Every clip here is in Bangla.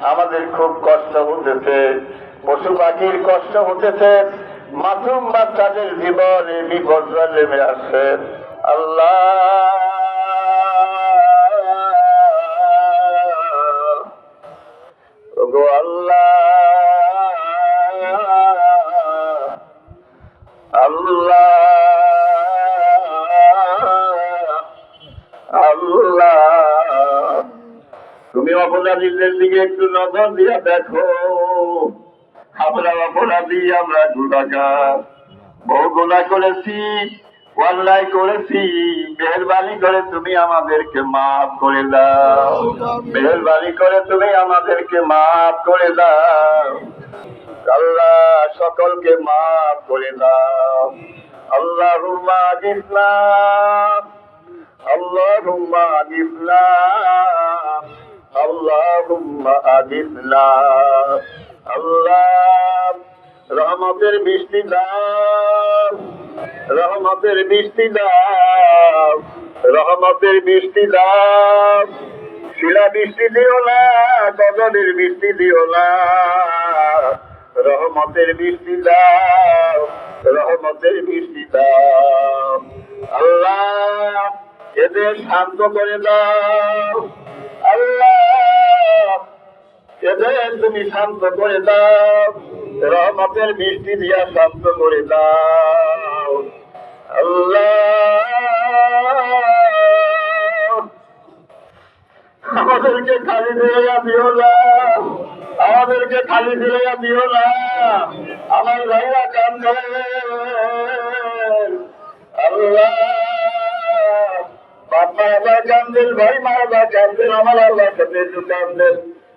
আমাদের খুব কষ্ট হতেছে, পশু পাখির কষ্ট হতেছে, মাসুম বাচ্চাদের জীবনে বিপর্যয় নেমে আসছে। আল্লাহ। আল্লাহ। আল্লাহ। তুমি অপরাধীদের দিকে একটু নজর দিয়া দেখো। আমরা অপরাধী, আমরা গুণাকার বহু গুণা করেছি, অন্যায় করেছি, মেহরবানি করে তুমি আমাদেরকে মাফ করে দাও। মেহরবানি করে তুমি আমাদেরকে মাফ করে দাও। আল্লাহ সকলকে মাফ করে দাও। আল্লাহ ইসলাম আল্লাহ ইসলাম اللهم أجبنا আল্লাহ রহমতের বৃষ্টি দাও রহমতের বৃষ্টি দাও রহমতের বৃষ্টি দাও শিলা বৃষ্টি দিও না গজলের বৃষ্টি দিও না রহমতের বৃষ্টি দাও রহমতের বৃষ্টি দাও আল্লাহ এদের শান্ত করে দাও আল্লাহ এদের তুমি শান্ত করে দাও। রহমতের বৃষ্টি দিয়া শান্ত করে দাও। আল্লাহ! আমাদেরকে খালি ফিরাইয়া দিও না। আমাদেরকে খালি ফিরাইয়া দিও না। আমার ভাইরা কান্দে। আল্লাহ! বাপমা আবার কান্দেন, ভাই মা আবার কান্দেন, আমার আল্লাহ কান্দেন।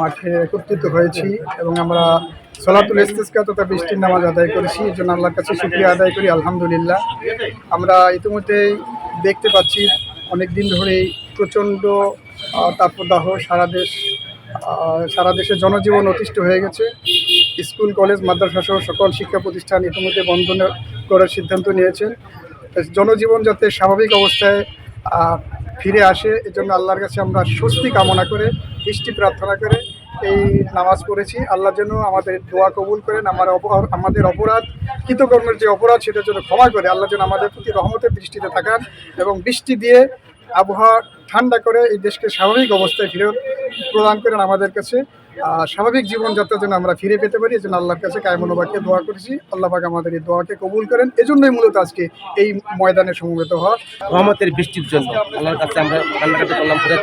মাঠে একত্রিত হয়েছি এবং আমরা সলাতুল ইস্তেস্কা তথা বৃষ্টির নামাজ আদায় করেছি। এই জন্য আল্লাহর কাছে শুক্রিয়া আদায় করি, আলহামদুলিল্লাহ। আমরা ইতিমধ্যেই দেখতে পাচ্ছি অনেক দিন ধরেই প্রচণ্ড তাপদাহ সারা দেশ সারা দেশে জনজীবন অতিষ্ঠ হয়ে গেছে। স্কুল, কলেজ, মাদ্রাসা সহ সকল শিক্ষা প্রতিষ্ঠান ইতিমধ্যে বন্ধ করার সিদ্ধান্ত নিয়েছেন। জনজীবন যাতে স্বাভাবিক অবস্থায় ফিরে আসে, এজন্য আল্লাহর কাছে আমরা স্বস্তি কামনা করে বৃষ্টি প্রার্থনা করে এই নামাজ পড়েছি। আল্লাহ যেন আমাদের দোয়া কবুল করেন, আমার আমাদের অপরাধ, কৃতকর্মের যে অপরাধ সেটার জন্য ক্ষমা করে। আল্লাহ যেন আমাদের প্রতি রহমতের দৃষ্টিতে থাকান এবং বৃষ্টি দিয়ে আবহাওয়া ঠান্ডা করে এই দেশকে স্বাভাবিক অবস্থায় ফিরে প্রদান করেন আমাদের কাছে। স্বাভাবিক জীবনযাত্রার জন্য আমরা ফিরে পেতে পারি এই জন্য আল্লাহর কাছে কায়মনোবাকে দোয়া করেছি। আল্লাহবাক আমাদের এই দোয়াকে কবুল করেন। এজন্যই মূলত আজকে এই ময়দানে সমবেত হওয়া রহমতের বৃষ্টির জন্য। আল্লাহর কাছে আমরা